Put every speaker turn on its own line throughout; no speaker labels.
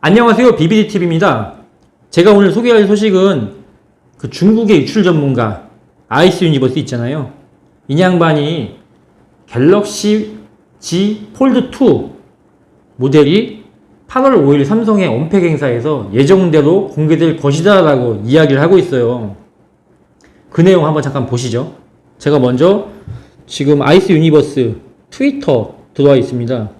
안녕하세요. BBDTV입니다. 제가 오늘 소개할 소식은 그 중국의 유출 전문가 아이스 유니버스 있잖아요. 이 양반이 갤럭시 G 폴드 2 모델이 8월 5일 삼성의 언팩 행사에서 예정대로 공개될 것이다 라고 이야기를 하고 있어요. 그 내용 한번 잠깐 보시죠. 제가 먼저 지금 아이스 유니버스 트위터 들어와 있습니다.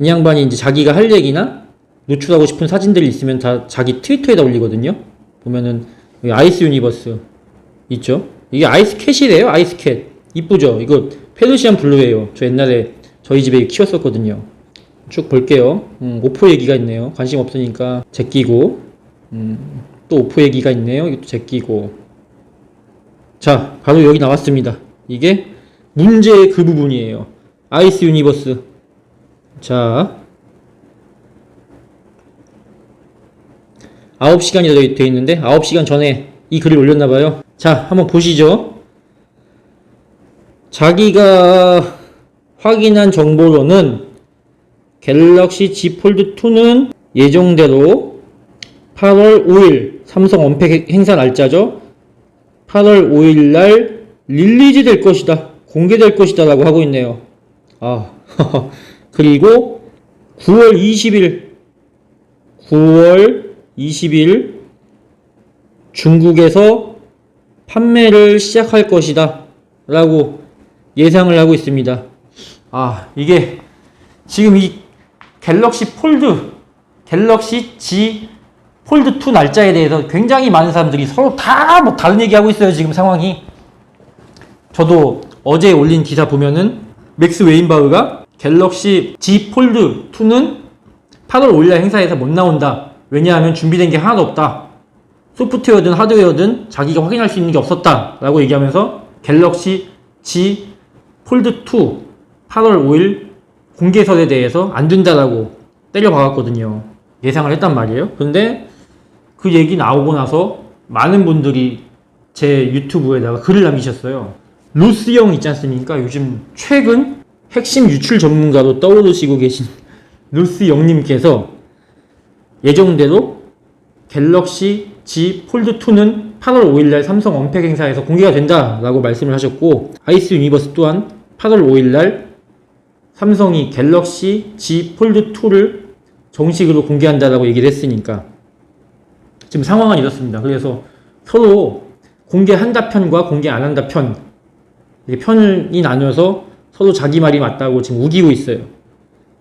이 양반이 이제 자기가 할 얘기나 노출하고 싶은 사진들이 있으면 다 자기 트위터에다 올리거든요. 보면은 여기 아이스 유니버스 있죠. 이게 아이스캣이래요. 아이스캣 이쁘죠. 이거 페르시안 블루예요. 저 옛날에 저희 집에 키웠었거든요. 쭉 볼게요. 음, 오포 얘기가 있네요. 관심 없으니까 제끼고 음, 또 오포 얘기가 있네요. 이것도 제끼고 자 바로 여기 나왔습니다. 이게 문제의 그 부분이에요. 아이스 유니버스 자 9시간이 되어 있는데 9시간 전에 이 글을 올렸나봐요. 자, 한번 보시죠. 자기가 확인한 정보로는 갤럭시 Z 폴드 2는 예정대로 8월 5일 삼성 언팩 행사 날짜죠. 8월 5일 날 릴리즈 될 것이다. 공개될 것이다 라고 하고 있네요. 아, 그리고 9월 20일 9월 20일 중국에서 판매를 시작할 것이다 라고 예상을 하고 있습니다. 아, 이게 지금 이 갤럭시 폴드, 갤럭시 G 폴드 2 날짜에 대해서 굉장히 많은 사람들이 서로 다 뭐 다른 얘기하고 있어요. 지금 상황이. 저도 어제 올린 기사 보면은 맥스 웨인바흐가 갤럭시 Z 폴드 2는 8월 5일 날 행사에서 못 나온다. 왜냐하면 준비된 게 하나도 없다. 소프트웨어든 하드웨어든 자기가 확인할 수 있는 게 없었다. 라고 얘기하면서 갤럭시 G 폴드 2 8월 5일 공개설에 대해서 안 된다라고 때려박았거든요. 예상을 했단 말이에요. 근데 그 얘기 나오고 나서 많은 분들이 제 유튜브에다가 글을 남기셨어요. 루스 형 있지 않습니까? 요즘 최근 핵심 유출 전문가로 떠오르시고 계신 루스 형님께서 예정대로 갤럭시 Z 폴드 2는 8월 5일날 삼성 언팩 행사에서 공개가 된다라고 말씀을 하셨고 아이스 유니버스 또한 8월 5일날 삼성이 갤럭시 Z 폴드 2를 정식으로 공개한다라고 얘기를 했으니까 지금 상황은 이렇습니다. 그래서 서로 공개한다 편과 공개 안 한다 편 이렇게 편이 나뉘어서 서로 자기 말이 맞다고 지금 우기고 있어요.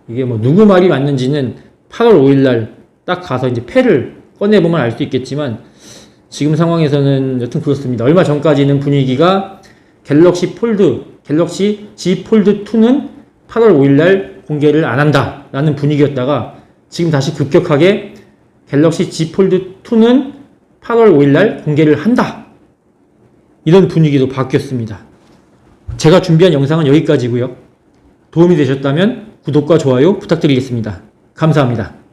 이게 뭐 누구 말이 맞는지는 8월 5일날 딱 가서 이제 패를 꺼내보면 알 수 있겠지만 지금 상황에서는 여튼 그렇습니다. 얼마 전까지는 분위기가 갤럭시 폴드, 갤럭시 Z 폴드 2는 8월 5일날 공개를 안 한다라는 분위기였다가 지금 다시 급격하게 갤럭시 Z 폴드 2는 8월 5일날 공개를 한다. 이런 분위기도 바뀌었습니다. 제가 준비한 영상은 여기까지고요. 도움이 되셨다면 구독과 좋아요 부탁드리겠습니다. 감사합니다.